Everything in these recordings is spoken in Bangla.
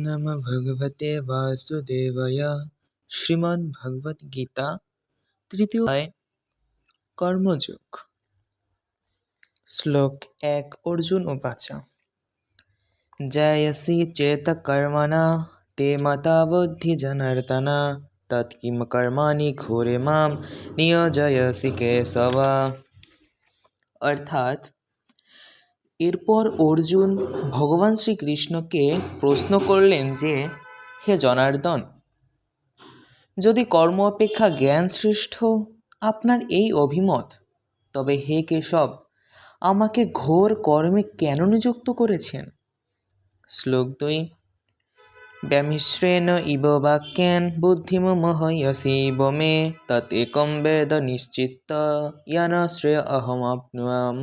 নম ভগবতে বাসুদেবায় শ্রীমদ্ ভগবদ গীতা তৃতীয় কর্মযোগ শ্লোক এক অর্জুন উপাচা জয়সি চেত কর্মণা মতা বুদ্ধি জনার্দনা তৎকিম কর্মাণি ঘোরে মাম নিয়োজয়সি কেশব অর্থাৎ এরপর অর্জুন ভগবান শ্রীকৃষ্ণকে প্রশ্ন করলেন যে, হে জনার্দন, যদি কর্ম অপেক্ষা জ্ঞান শ্রেষ্ঠ আপনার এই অভিমত, তবে হে কেশব, আমাকে ঘোর কর্মে কেন নিযুক্ত করেছেন? শ্লোক দুই, ব্যামিশ্রেণ ইব বাক্যেন বুদ্ধিম বুদ্ধিমোহয়সীব মে একম বেদ নিশ্চিত ইয়ান শ্রেয় অহম আপনুয়াম।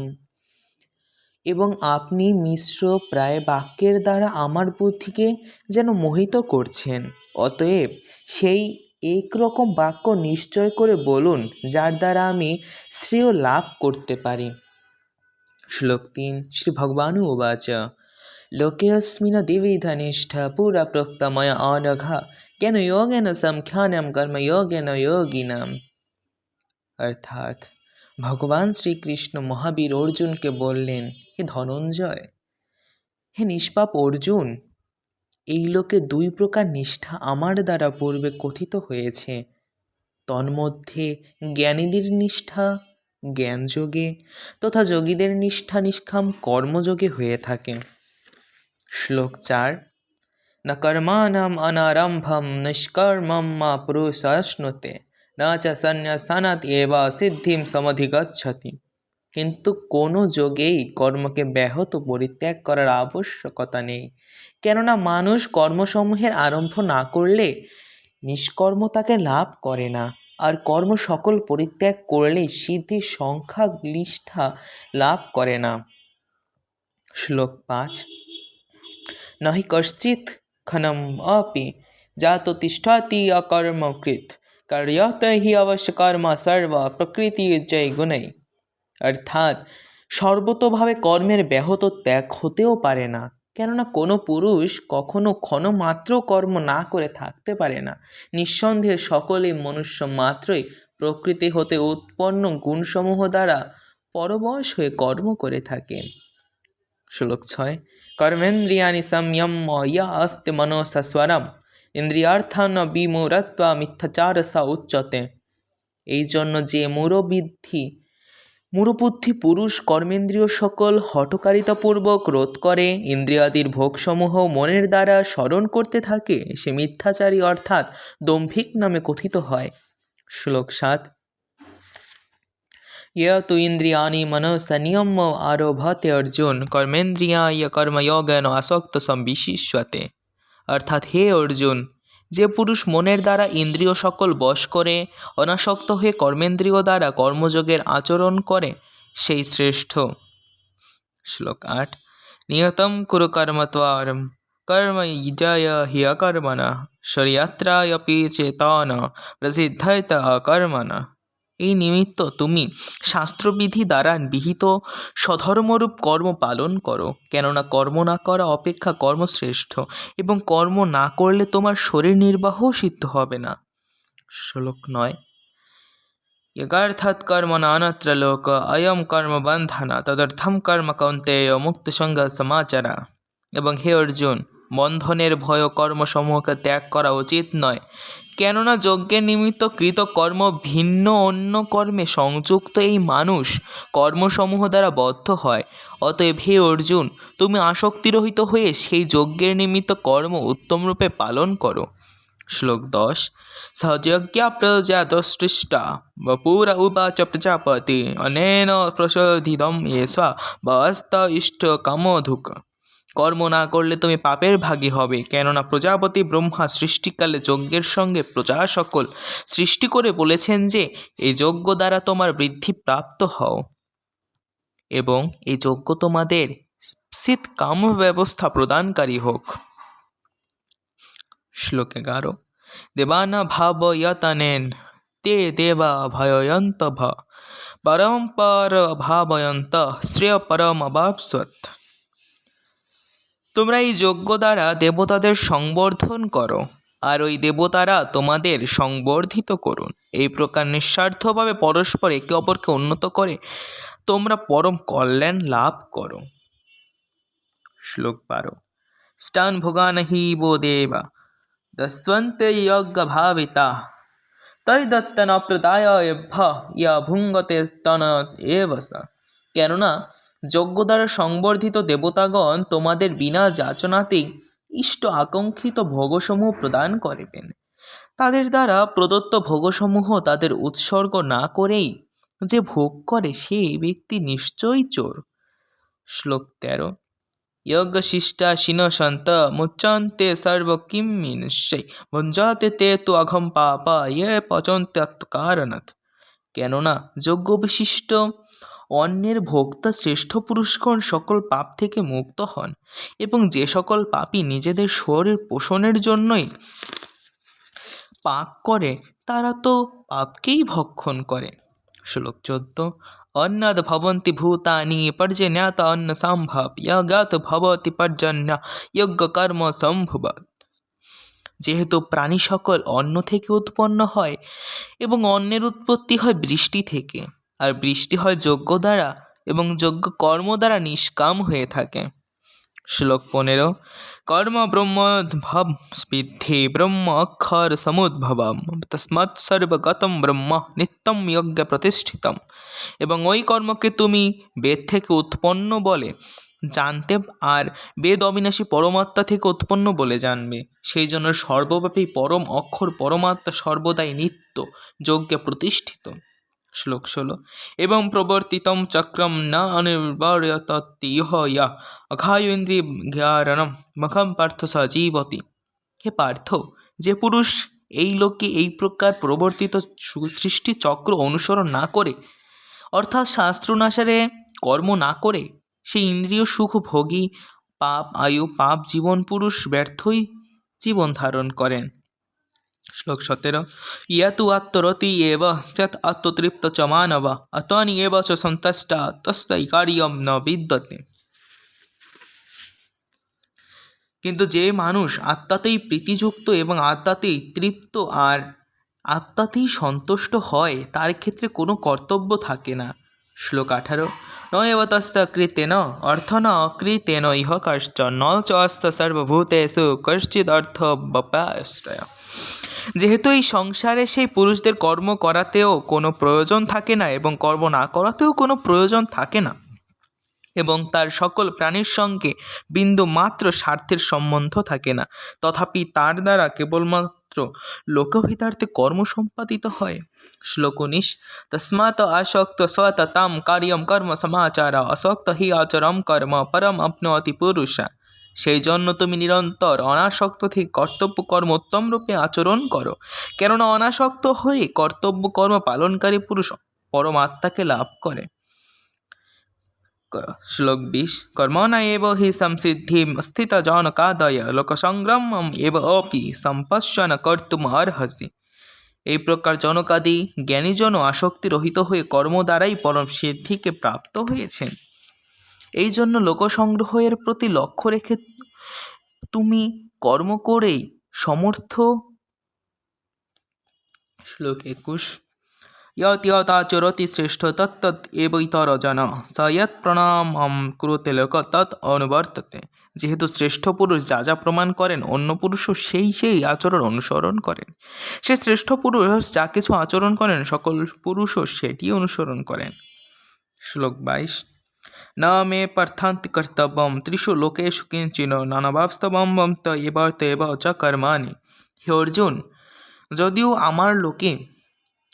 এবং আপনি মিশ্র প্রায় বাক্যের দ্বারা আমার বুদ্ধিকে যেন মোহিত করছেন। অতএব সেই একরকম বাক্য নিশ্চয় করে বলুন, যার দ্বারা আমি শ্রেয় লাভ করতে পারি। শ্লোক তিন, শ্রী ভগবানু উবাচ। লোকে অস্মিন দ্বিবিধনিষ্ঠা পুরা প্রক্তময় অনঘা, কেন যোগেন সংখ্যানম কর্মযোগেন যোগিনাম। অর্থাৎ ভগবান শ্রীকৃষ্ণ মহাবীর অর্জুনকে বললেন, হে ধনঞ্জয়, হে নিষ্পাপ অর্জুন, এই লোকে দুই প্রকার নিষ্ঠা আমার দ্বারা পূর্বে কথিত হয়েছে। তন্মধ্যে জ্ঞানীদের নিষ্ঠা, জ্ঞানযোগে তথা যোগীদের নিষ্ঠা নিষ্কাম কর্মযোগে হয়ে থাকে। শ্লোক চার, ন কর্মাণম অনারম্ভম নিষ্কর্মম মা পুরুষাশ্নুতে। সন্ন্যাসানাত এবা সিদ্ধিম সমধিগচ্ছতি কিন্তু কোনো যোগেই কর্মকে ব্যাহত পরিত্যাগ করার আবশ্যকতা নেই। কেননা মানুষ কর্মসমূহের আরম্ভ না করলে নিষ্কর্ম তাকে লাভ করে না। আর কর্ম সকল পরিত্যাগ করলে সিদ্ধি সংখ্যা নিষ্ঠা লাভ করে না। শ্লোক পাঁচ। নহি কশ্চিৎ ক্ষণম অপি জাত তিষ্ঠতি অকর্মকৃত কার্যত হি অবশ্য কর্ম সর্ব প্রকৃতি জয় গুণই। অর্থাৎ সর্বতোভাবে কর্মের ব্যাহত ত্যাগ হতেও পারে না। কেননা কোনো পুরুষ কখনো ক্ষণমাত্র কর্ম না করে থাকতে পারে না। নিঃসন্দেহে সকলেই মনুষ্য মাত্রই প্রকৃতি হতে উৎপন্ন গুণসমূহ দ্বারা পরবশ হয়ে কর্ম করে থাকে। শ্লোক ছয়। কর্মেন্দ্রিয়ানি সংযম ইয়া অস্তে মনসস্বরম ইন্দ্রিয়ার্থান বিমূরত্বা মিথ্যাচারসা উচ্চতে। এই জন্য যে মূরবৃদ্ধি মূরবুদ্ধি পুরুষ কর্মেন্দ্রীয় সকল হটকারিতাপূর্বক রোধ করে, ইন্দ্রিয়াদির ভোগসমূহ মনের দ্বারা স্মরণ করতে থাকে, সে মিথ্যাচারী অর্থাৎ দম্ভিক নামে কথিত হয়। শ্লোক সাত। ইয় তু ইন্দ্রিয়ানি মনসনিয়ম আরভতে অর্জুন, কর্মেন্দ্রিয়ায় কর্মযোগেন আসক্ত সম সম্বিশিষ্যতে। অর্থাৎ হে অর্জুন, যে পুরুষ মনের দ্বারা ইন্দ্রিয় সকল বশ করে, অনাসক্ত হয়ে কর্মেন্দ্রিয় দ্বারা কর্মযোগের আচরণ করে, সেই শ্রেষ্ঠ। শ্লোক আট, নিয়তম কুরু কর্মত্বারম কর্ম ইজয় হি অকর্মণ শরীয়াত্রায়পি চেতন প্রসিদ্ধয়ত অকর্মণ। এই নিমিত্ত তুমি শাস্ত্রবিধি দ্বারা বিহিত স্বধর্মরূপ কর্ম পালন করো কেননা কর্ম না করা অপেক্ষা কর্মশ্রেষ্ঠ এবং কর্ম না করলে তোমার শরীর নির্বাহ সিদ্ধ হবে না শ্লোক নয় यगार्थात् कर्म नानत्र लोक अयम কর্ম বন্ধনা তদর্থম কর্ম কৌন্তেয় মুক্ত সঙ্গ সমাচারা এবং হে অর্জুন বন্ধনের ভয় কর্মসমূহকে ত্যাগ করা উচিত নয়। কেননা যজ্ঞের নিমিত্ত কৃত কর্ম ভিন্ন অন্য কর্মে সংযুক্ত এই মানুষ কর্মসমূহ দ্বারা বদ্ধ হয়। অতএব হে অর্জুন, তুমি আসক্তিরহিত হয়ে সেই যজ্ঞের নিমিত্ত কর্ম উত্তমরূপে পালন করো। শ্লোক দশ। সযজ্ঞা প্রজাতসৃষ্টা বপুর উবাচ প্রজাপতি। অনেন প্রসোধিতম। এষা বস্ত ইষ্ট কামধুক। কর্ম না করলে তুমি পাপের ভাগী হবে। কেননা প্রজাপতি ব্রহ্মা সৃষ্টিকালে যজ্ঞের সঙ্গে প্রজা সকল সৃষ্টি করে বলেছেন যে এই যজ্ঞ দ্বারা তোমার বৃদ্ধি প্রাপ্ত হও। এবং এই যজ্ঞ তোমাদের শীত কাম ব্যবস্থা প্রদানকারী হোক। শ্লোক এগারো। দেবানা ভাবয়তনেন তে দেবা ভয়ন্ত ভ পরম্পর ভাবয়ন্ত, শ্রেয় পরম অবাপসৎ তোমরা এই যজ্ঞ দ্বারা দেবতাদের সংবর্ধন করো, আর ওই দেবতারা তোমাদের সংবর্ধিত করুন। এই প্রকার নিঃস্বার্থভাবে পরস্পর একে অপরকে উন্নত করে তোমরা পরম কল্যাণ লাভ করো। শ্লোক বারো। স্টান ভোগান হি বো দেবা দস্বন্তে যজ্ঞ ভাবিতা তৈদত্তন প্রদায়ভ্য ইয়া ভুঙ্গতে স্তন সা। কেননা যজ্ঞ দ্বারা সংবর্ধিত দেবতাগণ তোমাদের বিনা যাচনাতেই ইষ্ট আকাঙ্ক্ষিত ভোগসমূহ প্রদান করিবেন। তাদের দ্বারা প্রদত্ত ভোগসমূহ তাদের উৎসর্গ না করেই যে ভোগ করে সেই ব্যক্তি নিশ্চয়ই চোর। শ্লোক তেরো। যজ্ঞশিষ্টা শিন সন্ত মুচন্তে সর্ব কিম মিনশ্চয় ভঞ্জাতে তে তো অঘম পাপা ইয়ে পচন্ত্যাত কারণাত কেননা যজ্ঞবিশিষ্ট অন্যের ভোক্তা শ্রেষ্ঠ পুরুষগণ সকল পাপ থেকে মুক্ত হন এবং যে সকল পাপী নিজেদের শরীর পোষণের জন্যই পাক করে, তারা তো পাপকেই ভক্ষণ করে। শ্লোক চোদ্দ, অন্নাদ ভবন্তি ভূতানি পর্জন্যাত অন্ন সম্ভব, যজ্ঞাত ভবতি পর্জন্য, যজ্ঞ কর্ম সম্ভব। যেহেতু প্রাণী সকল অন্ন থেকে উৎপন্ন হয় এবং অন্নের উৎপত্তি হয় বৃষ্টি থেকে। আর বৃষ্টি হয় যজ্ঞ দ্বারা এবং যজ্ঞ কর্ম দ্বারা নিষ্কাম হয়ে থাকে। শ্লোক পনেরো, কর্ম ব্রহ্মোদ্ভব স্পিদ্ধি ব্রহ্ম অক্ষর সমুদ্ভবম সর্বগতম ব্রহ্ম নিত্যম যজ্ঞ প্রতিষ্ঠিতম। এবং ওই কর্মকে তুমি বেদ থেকে উৎপন্ন বলে জানতে আর বেদ অবিনাশী পরমাত্মা থেকে উৎপন্ন বলে জানবে। সেই জন্য সর্বব্যাপী পরম অক্ষর পরমাত্মা সর্বদাই নিত্য যজ্ঞে প্রতিষ্ঠিত। শ্লোক ষোলো। এবং প্রবর্তিতম চক্রম ন অনির্বর্ততিহ ইয়া অঘায়ন্দ্রিয় জ্ঞারণম মখম পার্থ সজীবতি। হে পার্থ, যে পুরুষ এই লোকে এই প্রকার প্রবর্তিত সু- সৃষ্টি চক্র অনুসরণ না করে, অর্থাৎ শাস্ত্রনাসারে কর্ম না করে সেই ইন্দ্রিয় সুখ ভোগী, পাপ আয়ু, পাপ জীবন, পুরুষ ব্যর্থই জীবন ধারণ করেন। শ্লোক সতেরো ইয়তু আত্মরতি এব স্যাৎ আত্মতৃপ্ত চ মানব অতনি এব চ সন্তুষ্টা তস্যৈ কার্যম ন বিদ্যতে কিন্তু যে মানুষ আত্মাতেই প্রীতিযুক্ত এবং আত্মাতেই তৃপ্ত আর আত্মাতেই সন্তুষ্ট হয়, তার ক্ষেত্রে কোনো কর্তব্য থাকে না। শ্লোক আঠারো। নয়ব তস্ত কৃতেন অর্থ ন অকৃতেন ইহ কশ্চ ন চ অস্ত সর্বভূতেষু কশ্চিদ অর্থ বপাশ্রয় যেহেতু এই সংসারে সেই পুরুষদের কর্ম করাতেও কোনো প্রয়োজন থাকে না এবং কর্ম না করাতেও কোনো প্রয়োজন থাকে না। এবং তার সকল প্রাণীর সঙ্গে বিন্দু মাত্র স্বার্থের সম্বন্ধ থাকে না। তথাপি তার দ্বারা কেবলমাত্র লোকহিতার্থে কর্ম সম্পাদিত হয়। শ্লোক উনিশ, তস্মাৎ আসক্ত স্বততাম কার্যম কর্ম সমাচার, আসক্ত হি আচরম কর্ম, পরম আপনোতি পুরুষা। সেই জন্য তুমি নিরন্তর অনাসক্ত থেকে কর্তব্য কর্ম উত্তম রূপে আচরণ করো। কেননা অনাসক্ত হয়ে কর্তব্য কর্ম পালনকারী পুরুষ পরমাত্মাকে লাভ করে। শ্লোক বিশ কর্মণা এব হি সংসিদ্ধিম স্থিত জনকাদয় লোকসংগ্রামম এব অপি সম্পশ্যন কর্তুম অর্হসি। এই প্রকার জনকাদি জ্ঞানীজন আসক্তি রহিত হয়ে কর্ম দ্বারাই পরম সিদ্ধিকে প্রাপ্ত হয়েছেন। এই জন্য লোকসংগ্রহের প্রতি লক্ষ্য রেখে তুমি কর্ম করেই সমর্থ। শ্লোক একুশ। ইয়তিয়তাচরতি শ্রেষ্ঠ তত্তৎ এবৈতর জন সয়ত প্রণাম ক্রোতে লোক তৎ অনুবর্ততে। যেহেতু শ্রেষ্ঠ পুরুষ যা যা প্রমাণ করেন, অন্য পুরুষও সেই সেই আচরণ অনুসরণ করেন। সে শ্রেষ্ঠ পুরুষ যা কিছু আচরণ করেন, সকল পুরুষও সেটি অনুসরণ করেন। শ্লোক বাইশ। ন মে পার্থান্তি কর্তব্যম ত্রিষু লোকেষু কিঞ্চিন নানাবাস্তবম ত এব তেব চ কর্মাণি হে অর্জুন যদিও আমার লোকে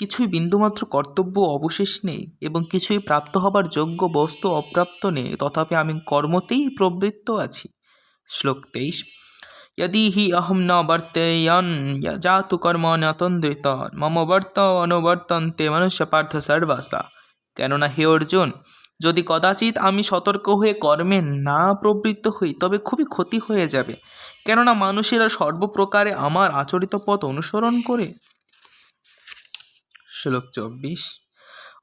কিছুই বিন্দুমাত্র কর্তব্য অবশেষ নেই এবং কিছুই প্রাপ্ত হবার যোগ্য বস্তু অপ্রাপ্ত নেই তথাপি আমি কর্মতেই প্রবৃত্ত আছি শ্লোক তেইশ यदि हि अहं न वर्तेयन् जातु কর্ম নতন্দ্রিত মম বর্ত অনুবর্তন্তে মনুষ্য পার্থ সর্বাসা কেননা হে অর্জুন যদি কদাচিৎ আমি সতর্ক হয়ে কর্মে না প্রবৃত্ত হই, তবে খুবই ক্ষতি হয়ে যাবে। কেননা মানুষেরা সর্বপ্রকারে আমার আচরিত পথ অনুসরণ করে। শ্লোক চব্বিশ।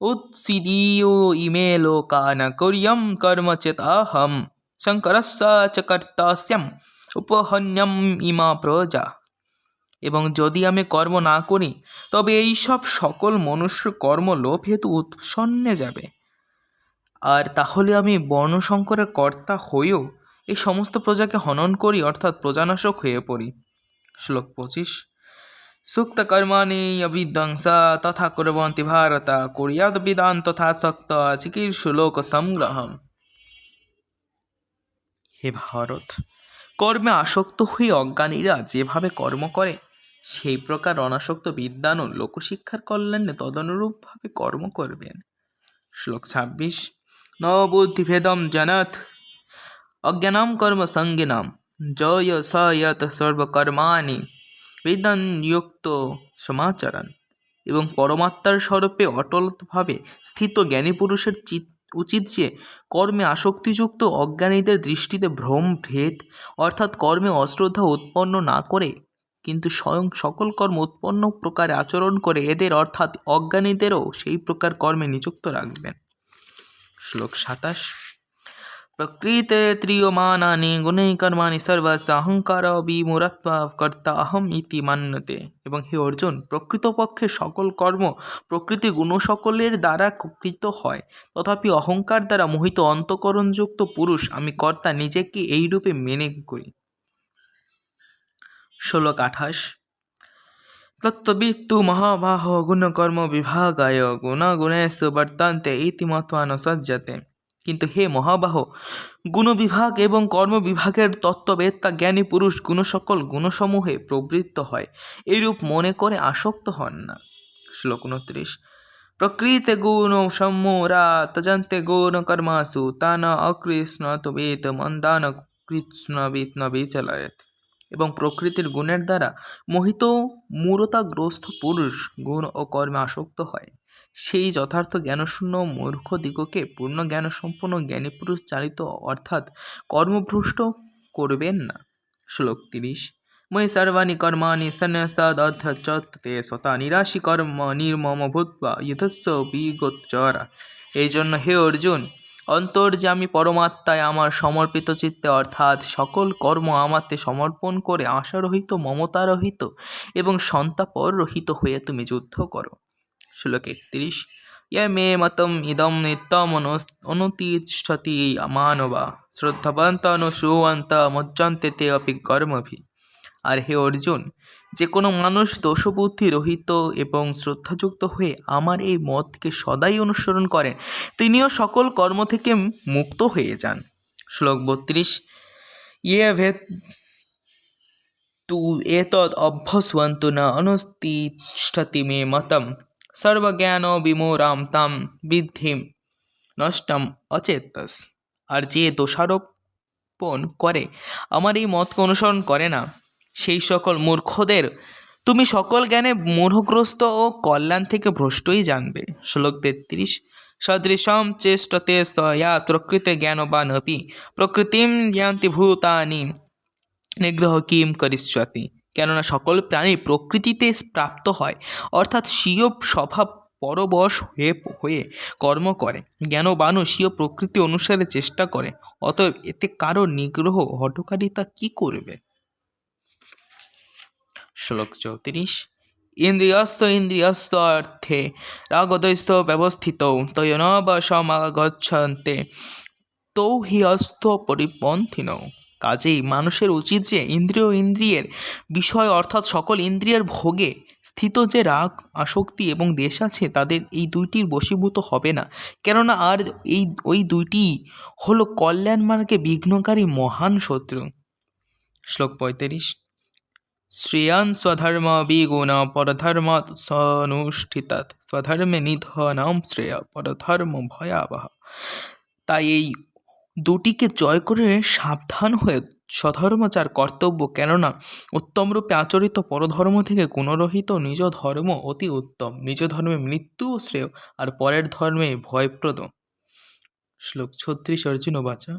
উৎসিদীয় ইমে লোকা ন কুর্যম কর্ম চেতাহম শঙ্করস্য উপহন্যম ইমা প্রজা। এবং যদি আমি কর্ম না করি, তবে এই সব সকল মনুষ্য কর্ম লোভ হেতু উৎসন্নে যাবে। আর তাহলে আমি বর্ণশঙ্করের কর্তা হয়েও এই সমস্ত প্রজাকে হনন করি, অর্থাৎ প্রজানাশক হয়ে পড়ি। শ্লোক পঁচিশ। সুক্ত কর্মাণি অবিধ্বংসা, তথা কুর্বন্তি ভারত কুর্যাদ বিদান তথা সক্ত চিকিৎসুলোক সংগ্রহম। হে ভারত, কর্মে আসক্ত হয়ে অজ্ঞানীরা যেভাবে কর্ম করে, সেই প্রকার অনাসক্ত ও লোকশিক্ষার কল্যাণে তদনুরূপভাবে কর্ম করবেন। শ্লোক ছাব্বিশ। নবুদ্ধিভেদম জনাথ অজ্ঞানাম কর্ম সঙ্গিনাম জয় স যত সর্বকর্মাণি বিদ্যানযুক্ত সমাচরণ এবং পরমাত্মার স্বরূপে অটলভাবে স্থিত জ্ঞানী পুরুষের চিত উচিত যে, কর্মে আসক্তিযুক্ত অজ্ঞানীদের দৃষ্টিতে ভ্রম ভেদ, অর্থাৎ কর্মে অশ্রদ্ধা উৎপন্ন না করে, কিন্তু স্বয়ং সকল কর্ম উৎপন্ন প্রকারে আচরণ করে, এদের অর্থাৎ অজ্ঞানীদেরও সেই প্রকার কর্মে নিযুক্ত রাখবেন। শ্লোক সাতাশ প্রকৃতে ত্রিয়মানানি গুণৈ কর্মাণি সর্বস্ব অহংকার বিমূরত্বা কর্তা অহম ইতি মান্যতে এবং হে অর্জুন, প্রকৃতপক্ষে সকল কর্ম প্রকৃতি গুণ সকলের দ্বারা কৃত হয়। তথাপি অহংকার দ্বারা মোহিত অন্তকরণযুক্ত পুরুষ আমি কর্তা নিজেকে এইরূপে মেনে করি। ষোলক আঠাশ। তত্ত্ববিত্তু মহাবাহ গুণকর্ম বিভাগায় গুণগুণেষু বর্তান্তে ইতি মত্বা ন সজ্জতে কিন্তু হে মহাবাহ গুণবিভাগ এবং কর্মবিভাগের তত্ত্ববেত্তা জ্ঞানী পুরুষ গুণসকল গুণসমূহে প্রবৃত্ত হয় এইরূপ মনে করে আসক্ত হন না। শ্লোক উনত্রিশ, প্রকৃতে গুণ সম্মোরা তজন্তে গুণ কর্মাসু তান অকৃষ্ণ বেদ মন্দান কৃষ্ণ বিত্ন বিচলয়ত। এবং প্রকৃতির গুণের দ্বারা মোহিত মূরতাগ্রস্ত পুরুষ গুণ ও কর্মে আসক্ত হয়। সেই যথার্থ জ্ঞানশূন্য মূর্খ দিগকে পূর্ণ জ্ঞানসম্পন্ন জ্ঞানী পুরুষ চালিত অর্থাৎ কর্মভ্রষ্ট করবেন না। শ্লোক তিরিশ। মই সর্বাণি কর্মাণি সন্ন্যাসাদতে সতা নিরাশি কর্ম নির্মম ভূত্বা যুধস্ব বিগোচরা এই জন্য হে অর্জুন অন্তর্যামী পরমাত্মায় আমার সমর্পিত চিত্তে অর্থাৎ সকল কর্ম আমাতে সমর্পণ করে আশারহিত, মমতারহিত এবং সন্তাপর রহিত হয়ে তুমি যুদ্ধ করো। শ্লোক একত্রিশ ইয়ে মে মতম ইদম নিত্যম অনুতিষ্ঠতি মানবা। শ্রদ্ধাবন্ত অনুসুয়ন্ত মজ্জন্তে তে অপি কর্মভি। আর হে অর্জুন যে কোনো মানুষ দোষবুদ্ধি রহিত এবং শ্রদ্ধাযুক্ত হয়ে আমার এই মতকে সদাই অনুসরণ করেন, তিনিও সকল কর্ম থেকে মুক্ত হয়ে যান। শ্লোক বত্রিশ ইয়ে ভেদ তু এতদ অভ্যস্বন্তু না অনুতিষ্ঠতি মে মতম, সর্বজ্ঞান বিমোরাম তাম বৃদ্ধিম নষ্টম অচেতস। আর যে দোষারোপণ করে, আমার এই মতকে অনুসরণ করে না সেই সকল মূর্খদের তুমি সকল জ্ঞানে মূঢ়গ্রস্ত ও কল্যাণ থেকে ভ্রষ্টই জানবে। শ্লোক তেত্রিশ। সদৃশম চেষ্টতে স ইয়া প্রকৃতে জ্ঞানবান অপি প্রকৃতিম জ্ঞান্তি ভূতানি, নিগ্রহ কিম করিষ্যতি। কেননা সকল প্রাণী প্রকৃতিতে প্রাপ্ত হয়, অর্থাৎ স্বীয় স্বভাব পরবশ হয়ে হয়ে কর্ম করে। জ্ঞানবানও স্বীয় প্রকৃতি অনুসারে চেষ্টা করে, অতএব এতে কারও নিগ্রহ হটকারিতা কি করবে? শ্লোক চৌত্রিশ। ইন্দ্রিয়স্য ইন্দ্রিয়স্য অর্থে রাগদৈস্থ ব্যবস্থিত তয়নবসমাগচ্ছন্তে তৌ হি অস্থ পরিপন্থিন। কাজেই মানুষের উচিত যে ইন্দ্রিয় ইন্দ্রিয়ের বিষয় অর্থাৎ সকল ইন্দ্রিয়ের ভোগে স্থিত যে রাগ, আসক্তি এবং দেশ আছে, তাদের এই দুইটির বশীভূত হবে না। কেননা আর এই, ওই দুইটি হলো কল্যাণ মার্গে বিঘ্নকারী মহান শত্রু। শ্লোক পঁয়ত্রিশ। শ্রেয়ান স্বধর্ম বিগুণ পরধর্ম সনুষ্ঠিতাৎ। স্বধর্মে নিধনাম শ্রেয়, পরধর্ম ভয়াবহ। তাই এই দুটিকে জয় করে সাবধান হয়ে স্বধর্মচার কর্তব্য, কেননা উত্তমরূপে আচরিত পরধর্ম থেকে গুণরহিত নিজ ধর্ম অতি উত্তম। নিজ ধর্মে মৃত্যুও শ্রেয়, আর পরের ধর্মে ভয়প্রদ। শ্লোক ছত্রিশ, অর্জুন বাচা।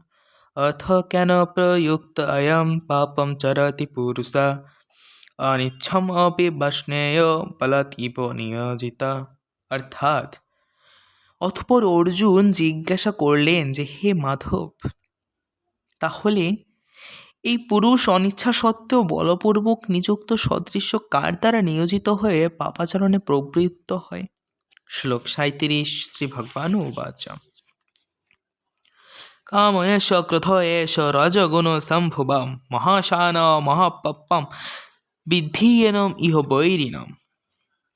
অথ কেন প্রযুক্ত অয়ম পাপম চরতি পুরুষা? অনিচ্ছম অপি বৈষ্ণেয় বলতীব নিয়োজিতা অর্থাৎ অতপর অর্জুন জিজ্ঞাসা করলেন যে হে মাধব তাহলে এই পুরুষ অনিচ্ছা সত্ত্বেও বলপূর্বক নিযুক্ত সদৃশ্য কার দ্বারা নিয়োজিত হয়ে পাপাচরণে প্রবৃত্ত হয়? শ্লোক সাঁত্রিশ শ্রী ভগবান উবাচ। কাম এষ ক্রোধ এষ রজগুণ সম্ভুবাম, মহাশান মহাপপ্পম বিদ্ধিয়েনম ইহ বৈরিণম।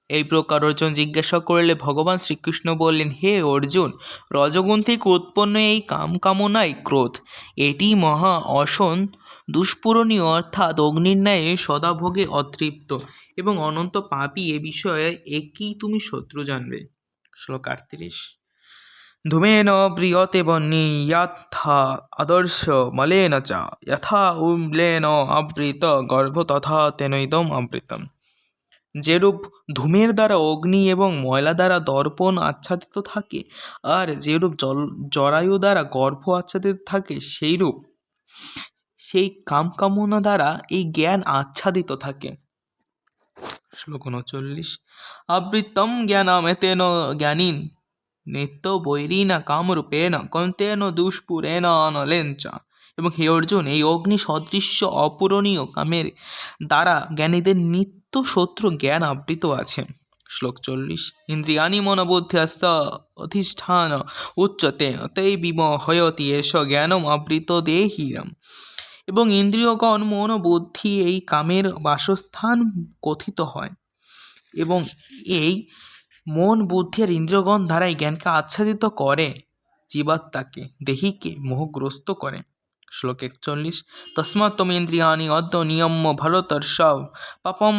এই প্রকার অর্জুন জিজ্ঞাসা করলে ভগবান শ্রীকৃষ্ণ বললেন, হে অর্জুন রজগুণ থেকে উৎপন্ন এই কাম কামনাই ক্রোধ। এটি মহা অসন দুষ্পূরণীয় অর্থাৎ অগ্নির ন্যায় সদাভোগে অতৃপ্ত এবং অনন্ত পাপী এ বিষয়ে একই তুমি শত্রু জানবে? শ্লোক আটত্রিশ। ধূমেন প্রিয়তে বন্যি যথা আদর্শ মলেন চ। যথা উম্লেন আবৃত, গর্ভ তথা তেনৈদম আবৃতম। যেরূপ ধূমের দ্বারা অগ্নি এবং ময়লা দ্বারা দর্পণ আচ্ছাদিত থাকে, আর যেরূপ জল, জরায়ু দ্বারা গর্ভ আচ্ছাদিত থাকে, সেইরূপ, সেই কামকামনা দ্বারা এই জ্ঞান আচ্ছাদিত থাকে। শ্লোক উনচল্লিশ। আবৃতম জ্ঞানামেতেন জ্ঞানীন নিত্য বৈরিনা কামরূপেণ কন্তেন দুষ্পুরেণ অনলেঞ্চ এবং হে অর্জুন এই অগ্নি সদৃশ্য অপূরণীয় কামের দ্বারা জ্ঞানীদের নিত্য শত্রু জ্ঞান আবৃত আছে শ্লোক চল্লিশ ইন্দ্রিয়াণি মনোবুদ্ধি আস্ত অধিষ্ঠান উচ্চতে অতএ বিম হয়তি এস জ্ঞানম আবৃত দেহিরম এবং ইন্দ্রিয়গণ মন বুদ্ধি এই কামের বাসস্থান কথিত হয় এবং এই মন, বুদ্ধি আর ইন্দ্রিয়গণ দ্বারাই জ্ঞানকে আচ্ছাদিত করে জীবাত্মাকে, দেহিকে মোহগ্রস্ত করে। শ্লোক একচল্লিশ। তস্মাৎ ইন্দ্রিয়ানি অদ্য নিয়ম্য ভরতর্ষভ পাপম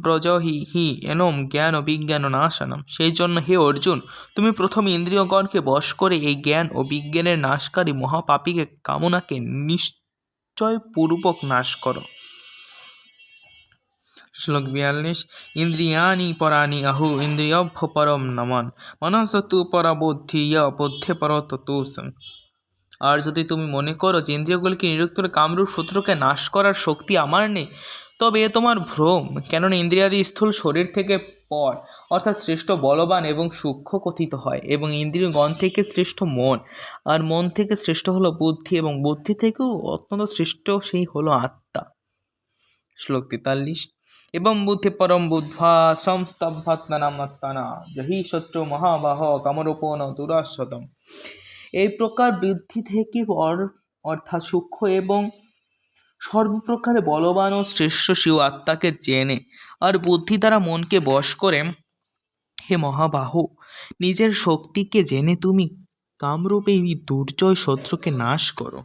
ব্রজহি হি এনম জ্ঞান ও বিজ্ঞান ও নাশনম। সেই জন্য হে অর্জুন, তুমি প্রথম ইন্দ্রিয়গণকে বশ করে এই জ্ঞান ও বিজ্ঞানের নাশকারী মহাপাপীকে কামনাকে নিশ্চয়পূর্বক নাশ করো। শ্লোক বিয়াল্লিশ ইন্দ্রিয়াণি পরাণি আহু ইন্দ্রিয়ভ্য পরম নমন মনস তু পরা বুদ্ধি বুদ্ধে পর তু আর যদি তুমি মনে করো যে ইন্দ্রিয়গুলিকে নিরুক্ত করে কামরূপ শত্রুকে নাশ করার শক্তি আমার নেই, তবে এ তোমার ভ্রম, কেননা ইন্দ্রিয়াদি স্থূল শরীর থেকে পর, অর্থাৎ শ্রেষ্ঠ বলবান এবং সূক্ষ্ম কথিত হয়, এবং ইন্দ্রিয়গণ থেকে শ্রেষ্ঠ মন। আর মন থেকে শ্রেষ্ঠ হলো বুদ্ধি, এবং বুদ্ধি থেকেও অত্যন্ত শ্রেষ্ঠ সেই হলো আত্মা। শ্লোক তেতাল্লিশ এবং বুদ্ধি পরম বুদ্ধা সংস্তভ্যত্মনামত্তনা জহি শত্রু মহাবাহ কামরূপণ দুরাশতম এই প্রকার বৃদ্ধি থেকে পর অর্থাৎ সূক্ষ্ম এবং সর্বপ্রকারে বলবান ও শ্রেষ্ঠ শিব আত্মাকে জেনে আর বুদ্ধি দ্বারা মনকে বশ করে, হে মহাবাহ, নিজের শক্তিকে জেনে তুমি কামরূপে এই দুর্জয় শত্রুকে নাশ করো।